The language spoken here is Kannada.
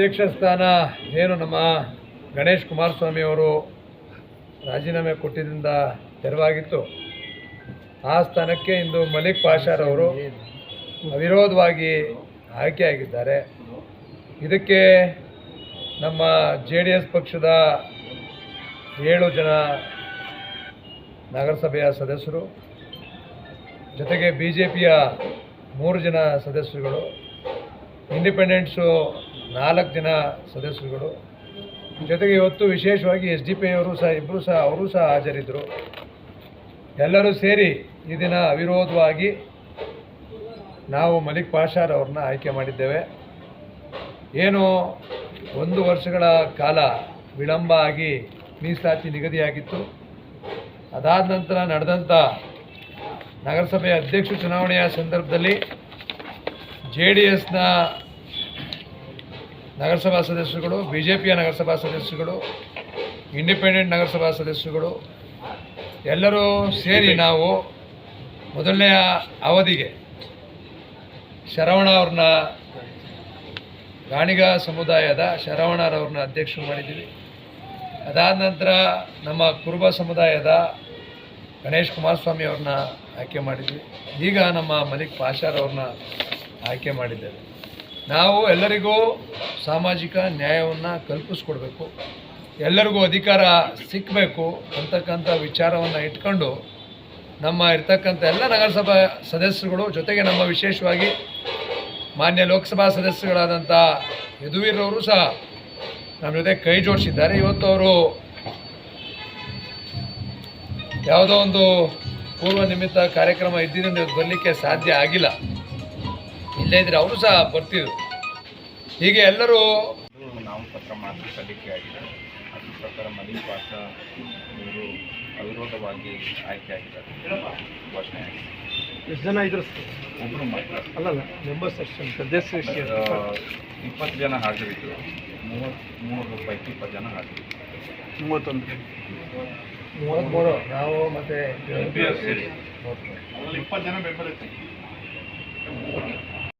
ಅಧ್ಯಕ್ಷ ಸ್ಥಾನ, ಏನು ನಮ್ಮ ಗಣೇಶ್ ಕುಮಾರಸ್ವಾಮಿ ಅವರು ರಾಜೀನಾಮೆ ಕೊಟ್ಟಿದ್ದರಿಂದ ತೆರವಾಗಿತ್ತು. ಆ ಸ್ಥಾನಕ್ಕೆ ಇಂದು ಮಲಿಕ್ ಪಾಷಾರ್ ಅವರು ಅವಿರೋಧವಾಗಿ ಆಯ್ಕೆಯಾಗಿದ್ದಾರೆ. ಇದಕ್ಕೆ ನಮ್ಮ ಜೆ ಡಿ ಎಸ್ ಪಕ್ಷದ ಏಳು ಜನ ನಗರಸಭೆಯ ಸದಸ್ಯರು, ಜೊತೆಗೆ ಬಿ ಜೆ ಪಿಯ ಮೂರು ಜನ ಸದಸ್ಯರುಗಳು, ಇಂಡಿಪೆಂಡೆಂಟ್ಸು ನಾಲ್ಕು ಜನ ಸದಸ್ಯರುಗಳು. ಜೊತೆಗೆ ಇವತ್ತು ವಿಶೇಷವಾಗಿ ಎಸ್ ಡಿ ಪಿ ಅವರು ಸಹ ಇಬ್ಬರು ಸಹ, ಅವರು ಸಹ ಹಾಜರಿದ್ದರು. ಎಲ್ಲರೂ ಸೇರಿ ಈ ದಿನ ಅವಿರೋಧವಾಗಿ ನಾವು ಮಲಿಕ್ ಪಾಷಾರ್ ಅವ್ರನ್ನ ಆಯ್ಕೆ ಮಾಡಿದ್ದೇವೆ. ಏನು ಒಂದು ವರ್ಷಗಳ ಕಾಲ ವಿಳಂಬ ಆಗಿ ಮೀಸಲಾತಿ ನಿಗದಿಯಾಗಿತ್ತು. ಅದಾದ ನಂತರ ನಡೆದಂಥ ನಗರಸಭೆ ಅಧ್ಯಕ್ಷ ಚುನಾವಣೆಯ ಸಂದರ್ಭದಲ್ಲಿ ಜೆ ಡಿ ಎಸ್ನ ನಗರಸಭಾ ಸದಸ್ಯರುಗಳು ಬಿ ಜೆ ಪಿಯ ನಗರಸಭಾ ಸದಸ್ಯರುಗಳು ಇಂಡಿಪೆಂಡೆಂಟ್ ನಗರಸಭಾ ಸದಸ್ಯರುಗಳು ಎಲ್ಲರೂ ಸೇರಿ ನಾವು ಮೊದಲನೆಯ ಅವಧಿಗೆ ಶರವಣ ಅವ್ರನ್ನ ಗಾಣಿಗ ಸಮುದಾಯದ ಶರವಣರವ್ರನ್ನ ಅಧ್ಯಕ್ಷರು ಮಾಡಿದ್ದೀವಿ. ಅದಾದ ನಂತರ ನಮ್ಮ ಕುರುಬ ಸಮುದಾಯದ ಗಣೇಶ್ ಕುಮಾರಸ್ವಾಮಿ ಅವ್ರನ್ನ ಆಯ್ಕೆ ಮಾಡಿದ್ವಿ. ಈಗ ನಮ್ಮ ಮಲಿಕ್ ಪಾಷಾರವ್ರನ್ನ ಆಯ್ಕೆ ಮಾಡಿದ್ದೇವೆ ನಾವು ಎಲ್ಲರಿಗೂ ಸಾಮಾಜಿಕ ನ್ಯಾಯವನ್ನು ಕಲ್ಪಿಸ್ಕೊಡ್ಬೇಕು. ಎಲ್ಲರಿಗೂ ಅಧಿಕಾರ ಸಿಕ್ಕಬೇಕು ಅಂತಕ್ಕಂಥ ವಿಚಾರವನ್ನು ಇಟ್ಕೊಂಡು ನಮ್ಮ ಇರ್ತಕ್ಕಂಥ ಎಲ್ಲ ನಗರಸಭಾ ಸದಸ್ಯರುಗಳು ಜೊತೆಗೆ ನಮ್ಮ ವಿಶೇಷವಾಗಿ ಮಾನ್ಯ ಲೋಕಸಭಾ ಸದಸ್ಯರುಗಳಾದಂಥ ಯದುವೀರವರು ಸಹ ನಮ್ಮ ಜೊತೆ ಕೈ ಜೋಡಿಸಿದ್ದಾರೆ. ಇವತ್ತು ಅವರು ಯಾವುದೋ ಒಂದು ಪೂರ್ವ ನಿಮಿತ್ತ ಕಾರ್ಯಕ್ರಮ ಇದ್ದಿದ್ದರಿಂದ ಇವತ್ತು ಬರಲಿಕ್ಕೆ ಸಾಧ್ಯ ಆಗಿಲ್ಲ. ಇಲ್ಲೇ ಇದ್ರೆ ಅವರು ಸಹ ಬರ್ತಿದ್ರು. ಹೀಗೆ ಎಲ್ಲರೂ ನಾಮಪತ್ರ ಮಾತ್ರ ಸಲ್ಲಿಕೆ ಆಗಿದೆ ಅದ್ರ ಪ್ರಕಾರ ಮಲಿಕ್ ಪಾತ್ರ ಇವರು ಅವಿರೋಧವಾಗಿ ಆಯ್ಕೆಯಾಗಿದ್ದಾರೆ ಘೋಷಣೆ ಆಗಿದೆ. ಎಷ್ಟು ಜನ ಇದ್ರು ಒಬ್ಬರು ಮಾತ್ರ. ಅಲ್ಲಲ್ಲ ಮೆಂಬರ್ಸ್ ಎಷ್ಟು ಸದಸ್ಯರು ಎಷ್ಟು ಇಪ್ಪತ್ತು ಜನ ಹಾಜರಿದ್ದರು ಮೂವತ್ತ್ ಮೂರು ಪೈಕಿ ಇಪ್ಪತ್ತು ಜನ ಹಾಜರಿದ್ದರು ಮೂವತ್ತೊಂದು ಮೂವತ್ತ್ಮೂರು ನಾವು ಮತ್ತೆ. ಇಪ್ಪತ್ತು ಜನ ಬೆಂಬಲಿತ